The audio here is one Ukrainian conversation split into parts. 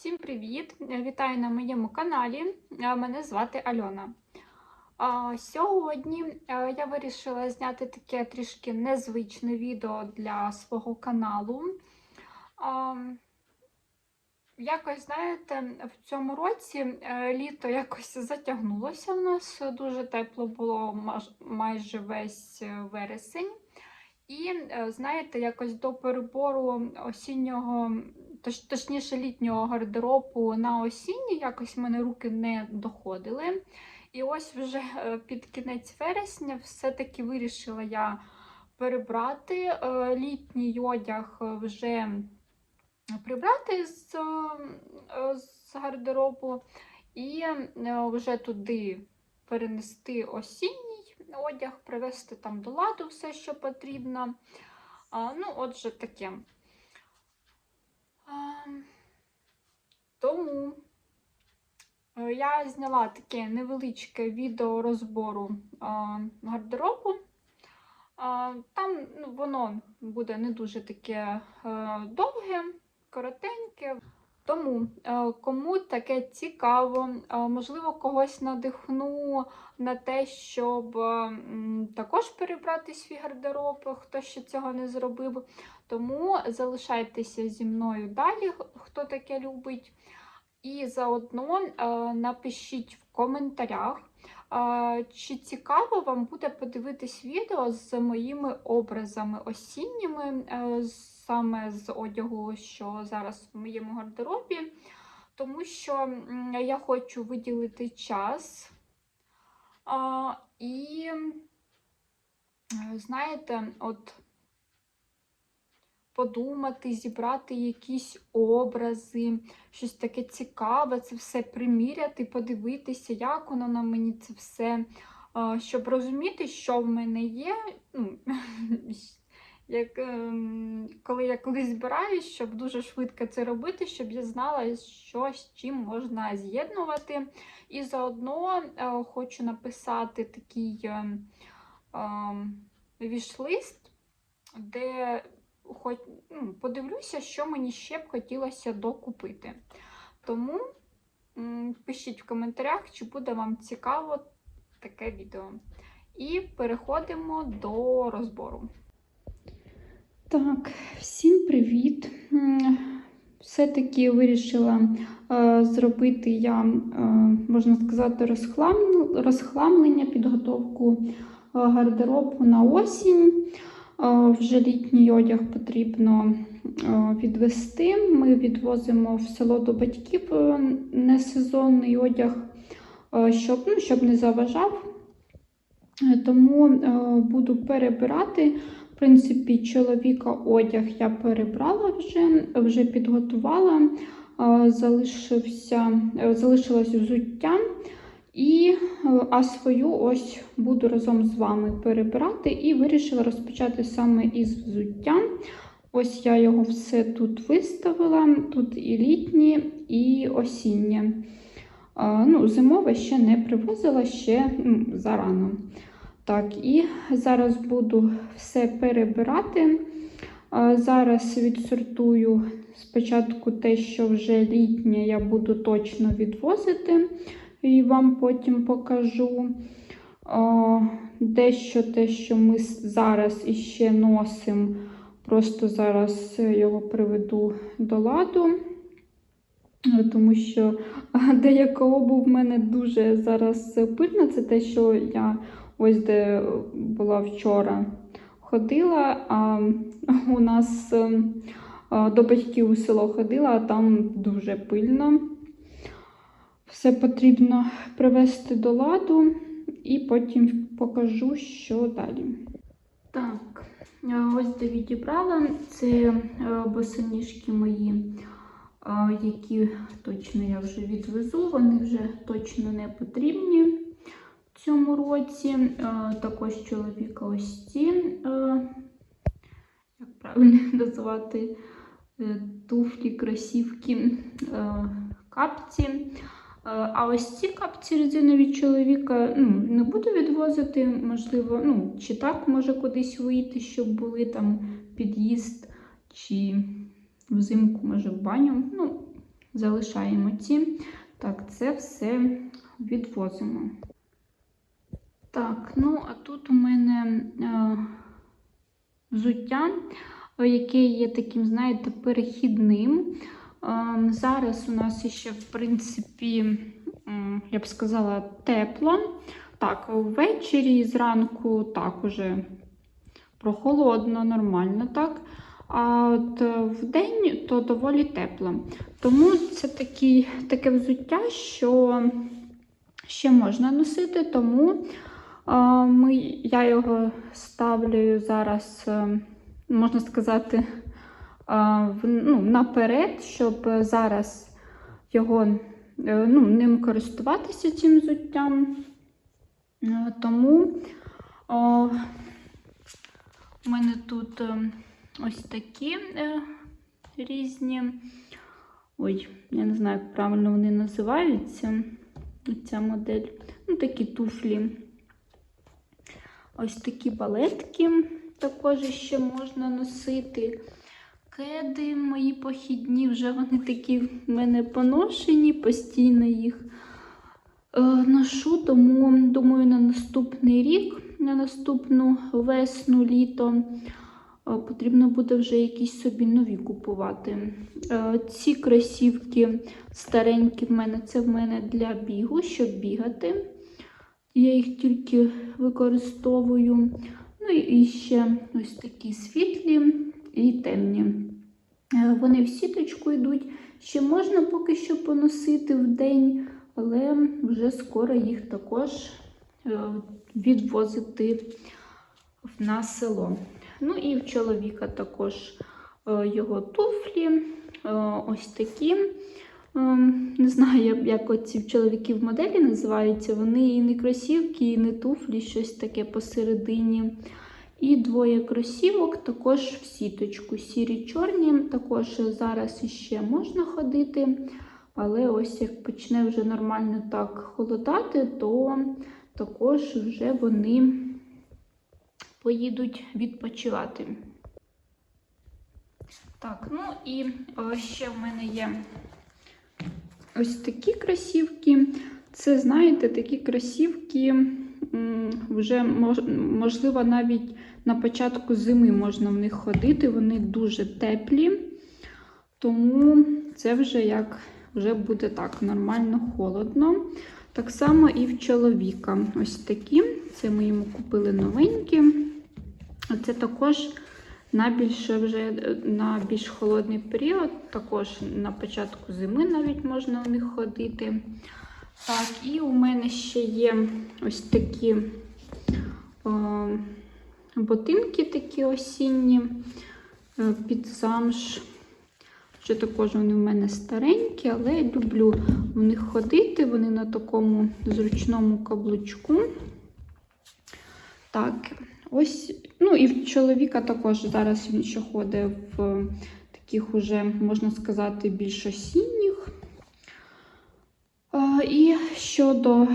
Всім привіт! Вітаю на моєму каналі. Мене звати Альона. Сьогодні я вирішила зняти таке трішки незвичне відео для свого каналу. Якось, знаєте, в цьому році е, літо якось затягнулося в нас. Дуже тепло було майже весь е, вересень. І, е, знаєте, якось до перебору осіннього, точ, точніше літнього гардеробу на осінній, якось в мене руки не доходили. І ось вже е, під кінець вересня все-таки вирішила я перебрати е, літній одяг вже прибрати з, е, з гардеробу і вже туди перенести осінній одяг, привести там до ладу все, що потрібно. Ну, отже, таке. А, тому е, я зняла таке невеличке відео розбору гардеробу. Там ну, воно буде не дуже таке е, довге, коротеньке. Тому, е, кому таке цікаво, е, можливо, когось надихну на те, щоб також перебрати свій гардероб, хто ще цього не зробив. Тому залишайтеся зі мною далі, хто таке любить. І заодно е, напишіть в коментарях, е, чи цікаво вам буде подивитись відео з моїми образами осінніми, е, саме з одягу, що зараз в моєму гардеробі, тому що я хочу виділити час. І, знаєте, от подумати, зібрати якісь образи, щось таке цікаве, це все приміряти, подивитися, як воно на мені це все, щоб розуміти, що в мене є. Ну, як, ем, коли я колись збираюсь, щоб дуже швидко це робити, щоб я знала, що з чим можна з'єднувати. І заодно е, хочу написати такий е, е, вішлист, де хоч, ну, подивлюся, що мені ще б хотілося докупити. Тому пишіть в коментарях, чи буде вам цікаво таке відео. І переходимо до розбору. Так, всім привіт! Все-таки вирішила е, зробити я, е, можна сказати, розхлам, розхламлення, підготовку е, гардеробу на осінь. Вже літній одяг потрібно відвести. Ми відвозимо в село до батьків е, несезонний одяг, щоб, ну, щоб не заважав. Е, Тому е, буду перебирати. В принципі, чоловіка одяг я перебрала вже, вже підготувала, залишився, залишилось взуття. І, е, а свою ось буду разом з вами перебирати і вирішила розпочати саме із взуття. Ось я його все тут виставила. Тут і літнє, і осіннє. Е, Ну, зимове ще не привозила, ще м, зарано. Так, і зараз буду все перебирати. А, Зараз відсортую спочатку те, що вже літнє, я буду точно відвозити і вам потім покажу. Дещо те, що ми зараз іще носимо, просто зараз його приведу до ладу, тому що деяка обув в мене дуже зараз пильна. Це те, що я ось де була вчора ходила, а у нас до батьків у село ходила, а там дуже пильно. Все потрібно привести до ладу і потім покажу, що далі. Так, е, ось де відібрала. Це е, босоніжки мої, е, які точно я вже відвезу, вони вже точно не потрібні в цьому році. Також чоловіка ось ці, як правильно називати, туфлі, кросівки, капці. Е, А ось ці капці резинові чоловіка ну, не буду відвозити, можливо, ну, чи так може кудись вийти, щоб були там під'їзд, чи взимку, може, в баню. Ну, залишаємо ці. Так, це все відвозимо. Так, ну а тут у мене е, взуття, е, яке є таким, знаєте, перехідним. Е, зараз у нас ще, в принципі, я б сказала, тепло. Так, ввечері і зранку так уже прохолодно, нормально, так. А от е, вдень то доволі тепло. Тому це такі, таке взуття, що ще можна носити, тому а, ми, я його ставлю зараз, е, можна сказати, в- ну, наперед, щоб зараз його е, ну, ним користуватися цим взуттям. Е, Тому о, у мене тут е, ось такі різні. Ой, я не знаю, як правильно вони називаються. Ця модель. Ну, такі туфлі. Ось такі балетки також ще можна носити. Кеди мої похідні, вже вони такі в мене поношені, постійно їх е, ношу, тому думаю, на наступний рік, на наступну весну, літо е, потрібно буде вже якісь собі нові купувати. Е, Ці кросівки старенькі в мене, це в мене для бігу, щоб бігати. Я їх тільки використовую. Ну і ще ось такі світлі і темні. Е, Вони в сіточку йдуть. Ще можна поки що поносити в день, але вже скоро їх також е, відвозити на село. Ну і в чоловіка також е, його туфлі, ось такі. Не знаю, як оці в чоловіків моделі називаються. Вони і не кросівки, і не туфлі, щось таке посередині. І двоє кросівок також в сіточку. Сірі чорні, також зараз іще можна ходити. Але ось як почне вже нормально так холодати, то також вже вони поїдуть відпочивати. Так, ну і ще в мене є ось такі кросівки. Це, знаєте, такі кросівки вже можливо навіть на початку зими можна в них ходити. Вони дуже теплі, тому це вже як вже буде так нормально холодно. Так само і в чоловіка. Ось такі. Це ми йому купили новенькі. Це також на більш вже е, на більш холодний період, також на початку зими навіть можна в них ходити. Так, і у мене ще є ось такі о, ботинки, такі осінні е, під замш. Що також вони в мене старенькі, але я люблю в них ходити. Вони на такому зручному каблучку. Так, ось, ну і в чоловіка також зараз він ще ходить в таких уже, можна сказати, більш осінніх. І щодо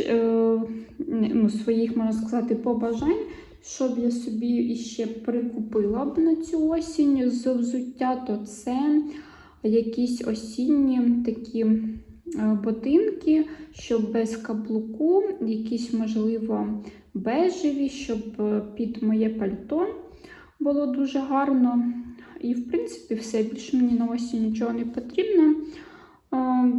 е, ну, своїх, можна сказати, побажань, щоб я собі іще прикупила б на цю осінь з взуття, то це якісь осінні такі е, ботинки, щоб без каблуку, якісь, можливо, бежеві, щоб е, під моє пальто було дуже гарно. І, в принципі, все. Більше мені на осінь нічого не потрібно. Е,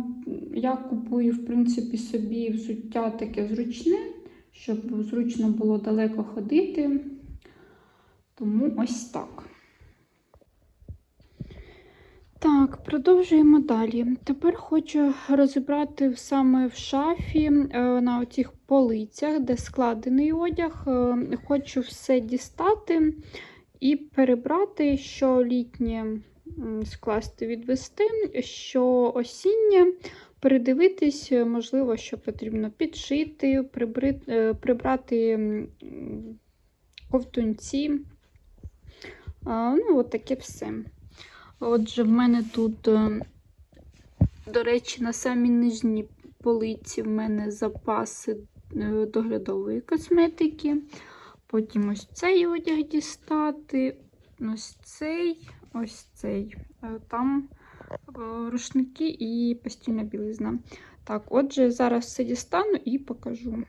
Я купую, в принципі, собі взуття таке зручне, щоб зручно було далеко ходити. Тому ось так. Так, продовжуємо далі. Тепер хочу розібрати саме в шафі е, на оцих полицях, де складений одяг. Е, Хочу все дістати і перебрати, що літнє скласти, відвести, що осіннє передивитись, е, можливо, що потрібно підшити, е, прибрати ковтунці. Ну, от таке все. Отже, в мене тут, е, до речі, на самій нижній полиці в мене запаси доглядової косметики. Потім ось цей одяг дістати, ось цей, ось цей. Там рушники і постільна білизна. Так, отже, зараз все дістану і покажу.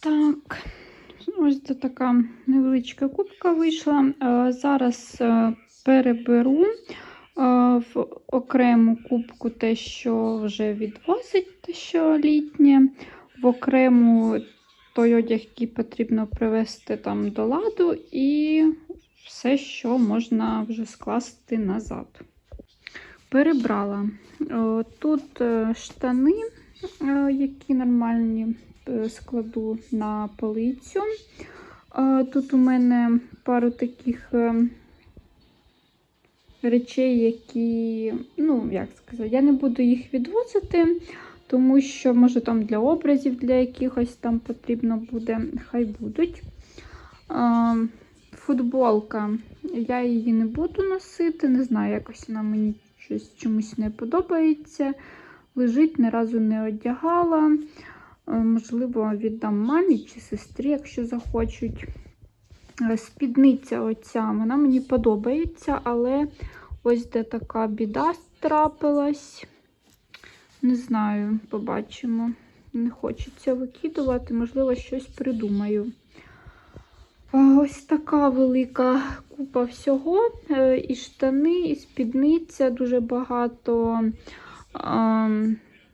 Так, ось це така невеличка кубка вийшла. Е, Зараз е, переберу е, в окрему кубку те, що вже відвозить, те, що літнє, в окрему той одяг, який потрібно привезти там до ладу, і все, що можна вже скласти назад. Перебрала. Е, Тут е, штани, е, які нормальні, складу на полицю. Тут у мене пару таких речей, які, ну, як сказати, я не буду їх відвозити, тому що, може, там для образів, для якихось там потрібно буде, хай будуть. Футболка. Я її не буду носити, не знаю, якось вона мені щось чомусь не подобається. Лежить, ні разу не одягала. Е, Можливо, віддам мамі чи сестрі, якщо захочуть. Е, Спідниця оця, вона мені подобається, але ось де така біда трапилась. Не знаю, побачимо. Не хочеться викидувати, можливо, щось придумаю. Ось така велика купа всього. Е, І штани, і спідниця, дуже багато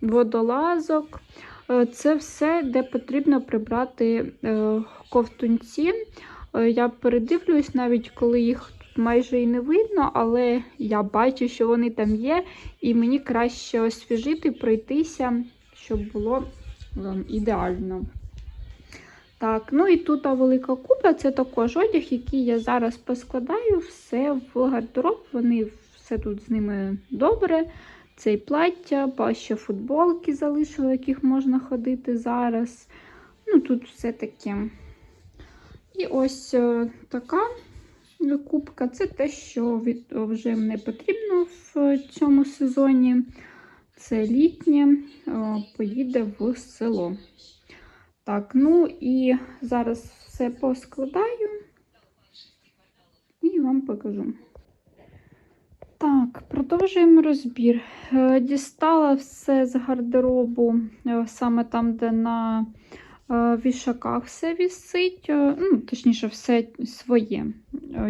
водолазок. Е, Це все, де потрібно прибрати е, ковтунці. Я передивлюсь, навіть коли їх тут майже і не видно, але я бачу, що вони там є, і мені краще освіжити, пройтися, щоб було ем, ідеально. Так, ну і тут велика купа це також одяг, який я зараз поскладаю все в гардероб. Вони все тут з ними добре. Це і плаття, ще футболки залишили, в яких можна ходити зараз. Ну, тут все таке. І ось е, така кубка це те, що вже не потрібно в цьому сезоні. Це літнє, е, поїде в село. Так, ну і зараз все поскладаю і вам покажу. Так, продовжуємо розбір. Е, Дістала все з гардеробу, е, саме там, де на е, вішаках все вісить. Ну, точніше, все своє.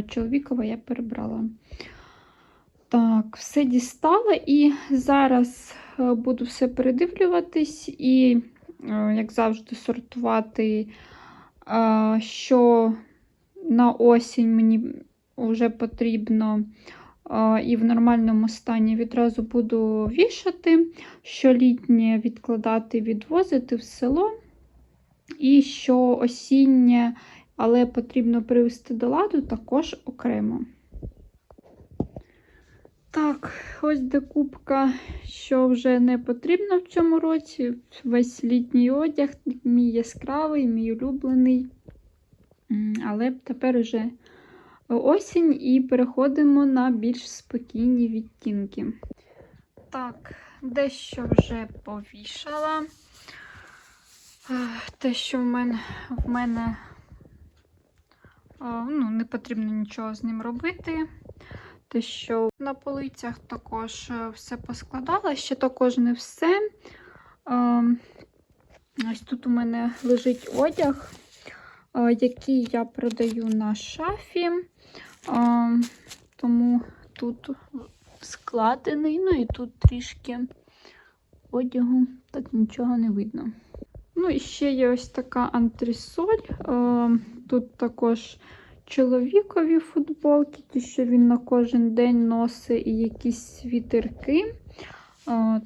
Чоловікове я перебрала. Так, все дістала і зараз буду все передивлюватись і як завжди, сортувати, е, що на осінь мені вже потрібно е, і в нормальному стані відразу буду вішати, що літнє відкладати, відвозити в село, і що осіннє, але потрібно привести до ладу також окремо. Так, ось де кубка, що вже не потрібно в цьому році. Весь літній одяг, мій яскравий, мій улюблений. Але тепер вже осінь і переходимо на більш спокійні відтінки. Так, дещо вже повішала. Те, що в мене, в мене е, ну, не потрібно нічого з ним робити. Те, що на полицях також е, все поскладала, ще також не все. Е, Ось тут у мене лежить одяг, е, який я продаю на шафі. Е, Тому тут складений, ну і тут трішки одягу, так нічого не видно. Ну, і ще є ось така антресоль. Е, Тут також чоловікові футболки, ті, що він на кожен день носить, і якісь світерки.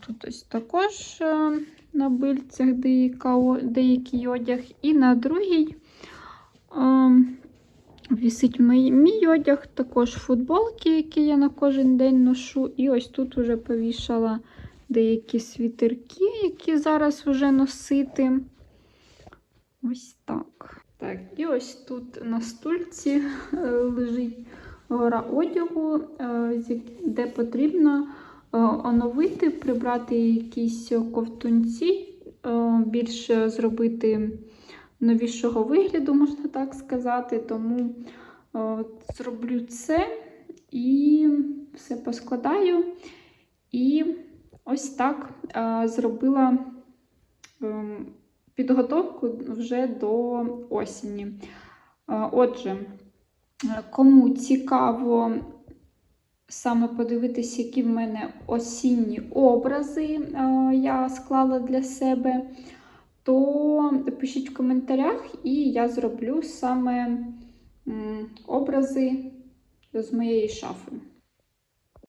Тут ось також е, на бильцях деякий одяг. І на другій е, вісить мій, мій одяг, також футболки, які я на кожен день ношу. І ось тут вже повішала деякі світерки, які зараз вже носити. Ось так. Так, і ось тут на стульці е, лежить гора одягу, е, де потрібно е, оновити, прибрати якісь ковтунці, більше зробити новішого вигляду, можна так сказати. Тому зроблю це і все поскладаю. І ось так зробила ем, підготовку вже до осені. Е, Отже, е, кому цікаво саме подивитися, які в мене осінні образи е, я склала для себе, то пишіть в коментарях, і я зроблю саме образи з моєї шафи.